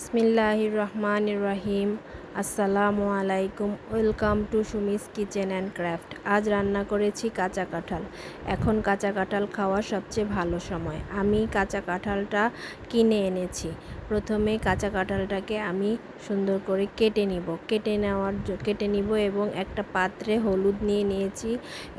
বিসমিল্লাহির রহমান রহিম আসসালামু আলাইকুম। Welcome to Sumi's kitchen and craft আজ রান্না করেছি কাঁচা কাঁঠাল। এখন কাঁচা কাঁঠাল খাওয়ার সবচেয়ে ভালো সময়। আমি কাঁচা কাঁঠালটা কিনে এনেছি। প্রথমে কাঁচা কাঁঠালটাকে আমি সুন্দর করে কেটে নিব। কেটে নেওয়ার কেটে নিব এবং একটা পাত্রে হলুদ নিয়ে নিয়েছি।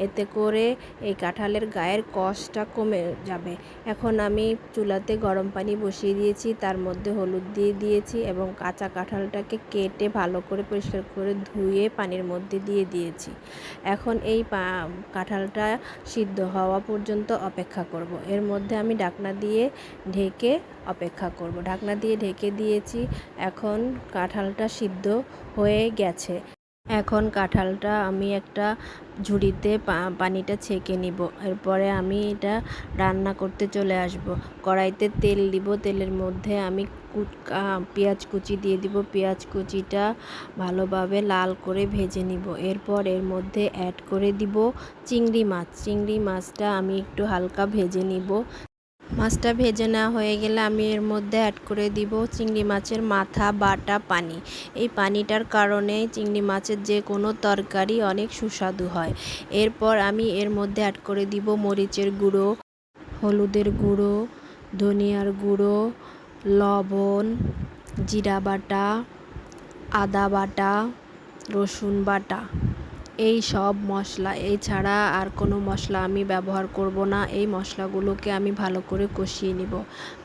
এতে করে এই কাঁঠালের গায়ের কষটা কমে যাবে। এখন আমি চুলাতে গরম পানি বসিয়ে দিয়েছি, তার মধ্যে হলুদ দিয়ে দিয়েছি এবং কাঁচা কাঁঠালটাকে কেটে ভালো করে পরিষ্কার করে ধুয়ে পানির মধ্যে দিয়ে দিয়েছি। এখন এই কাঁঠালটা সিদ্ধ হওয়া পর্যন্ত অপেক্ষা করব। এর মধ্যে আমি ঢাকনা দিয়ে ঢেকে অপেক্ষা করব। ঢাকনা দিয়ে ঢেকে দিয়েছি। এখন কাঁঠালটা সিদ্ধ হয়ে গেছে। এখন কাঁঠালটা আমি একটা ঝুড়িতে পানিটা ছেঁকে নিব। এরপরে আমি এটা রান্না করতে চলে আসব। কড়াইতে তেল দিব। তেলের মধ্যে আমি পেঁয়াজ কুচি দিয়ে দিব। পেঁয়াজ কুচিটা ভালোভাবে লাল করে ভেজে নিব। এরপর এর মধ্যে অ্যাড করে দিব চিংড়ি মাছ। চিংড়ি মাছটা আমি একটু হালকা ভেজে নিব। মাছটা ভেজে নেওয়া হয়ে গেলে আমি এর মধ্যে অ্যাড করে দিব চিংড়ি মাছের মাথা, বাটা, পানি। এই পানিটার কারণে চিংড়ি মাছের যে কোনো তরকারি অনেক সুস্বাদু হয়। এরপর আমি এর মধ্যে অ্যাড করে দিব মরিচের গুঁড়ো, হলুদের গুঁড়ো, ধনিয়ার গুঁড়ো, লবণ, জিরা বাটা, আদা বাটা, রসুন বাটা। এই সব মশলা এছাড়া আর কোনো মশলা আমি ব্যবহার করব না। এই মশলাগুলোকে আমি ভালো করে কষিয়ে নিব।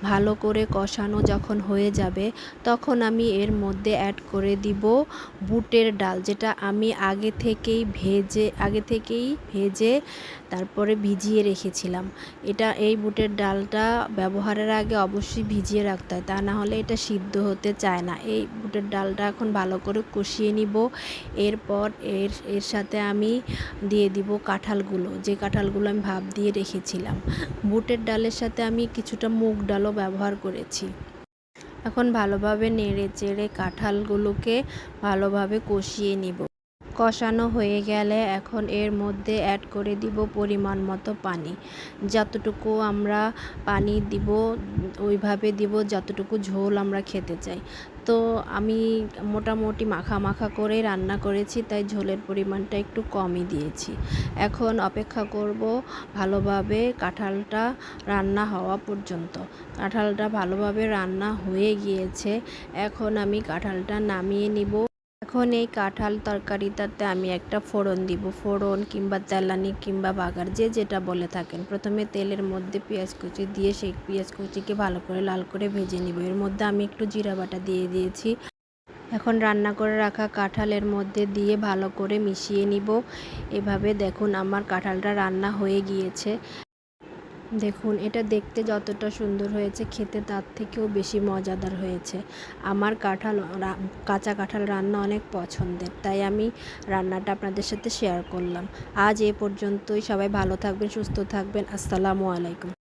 ভালো করে কষানো যখন হয়ে যাবে, তখন আমি এর মধ্যে অ্যাড করে দিব বুটের ডাল, যেটা আমি আগে থেকেই ভেজে, আগে থেকেই ভেজে তারপরে ভিজিয়ে রেখেছিলাম। এটা, এই বুটের ডালটা ব্যবহারের আগে অবশ্যই ভিজিয়ে রাখতে হয়, তা না হলে এটা সিদ্ধ হতে চায় না। এই বুটের ডালটা এখন ভালো করে কষিয়ে নিব। এরপর এর এর সাথে আমি দিয়ে দিব কাঁঠালগুলো। যে কাঁঠালগুলো আমি ভাপ দিয়ে রেখেছিলাম। বুটের ডালের সাথে আমি কিছুটা মুগ ডালও ব্যবহার করেছি। এখন ভালোভাবে নেড়ে চেড়ে কাঁঠালগুলোকে ভালোভাবে কষিয়ে নিব। কষানো হয়ে গেলে এখন এর মধ্যে অ্যাড করে দিব পরিমাণ মতো পানি। যতটুকু আমরা পানি দিব, ওইভাবে দিব যতটুকু ঝোল আমরা খেতে চাই। তো আমি মোটামুটি মাখা মাখা করে রান্না করেছি, তাই ঝোলের পরিমাণটা একটু কমই দিয়েছি। এখন অপেক্ষা করব ভালোভাবে কাঁঠালটা রান্না হওয়া পর্যন্ত। কাঁঠালটা ভালোভাবে রান্না হয়ে গিয়েছে। এখন আমি কাঁঠালটা নামিয়ে নিব। এখন এই কাঁঠাল তরকারিটাতে আমি একটা ফোড়ন দিব। ফোড়ন কিংবা তেলানি কিংবা বাগার, যে যেটা বলে থাকেন। প্রথমে তেলের মধ্যে পেঁয়াজ কুচি দিয়ে সেই পেঁয়াজ কুচিকে ভালো করে লাল করে ভেজে নিব। এর মধ্যে আমি একটু জিরা বাটা দিয়ে দিয়েছি। এখন রান্না করে রাখা কাঁঠালের মধ্যে দিয়ে ভালো করে মিশিয়ে নিব। এভাবে দেখুন আমার কাঁঠালটা রান্না হয়ে গিয়েছে। দেখুন, এটা দেখতে যতটা সুন্দর হয়েছে, খেতে তার থেকেও বেশি মজাদার হয়েছে। আমার কাঁঠাল কাঁচা কাঁঠাল রান্না অনেক পছন্দের, তাই আমি রান্নাটা আপনাদের সাথে শেয়ার করলাম। আজ এ পর্যন্তই, সবাই ভালো থাকবেন, সুস্থ থাকবেন, আসসালামু আলাইকুম।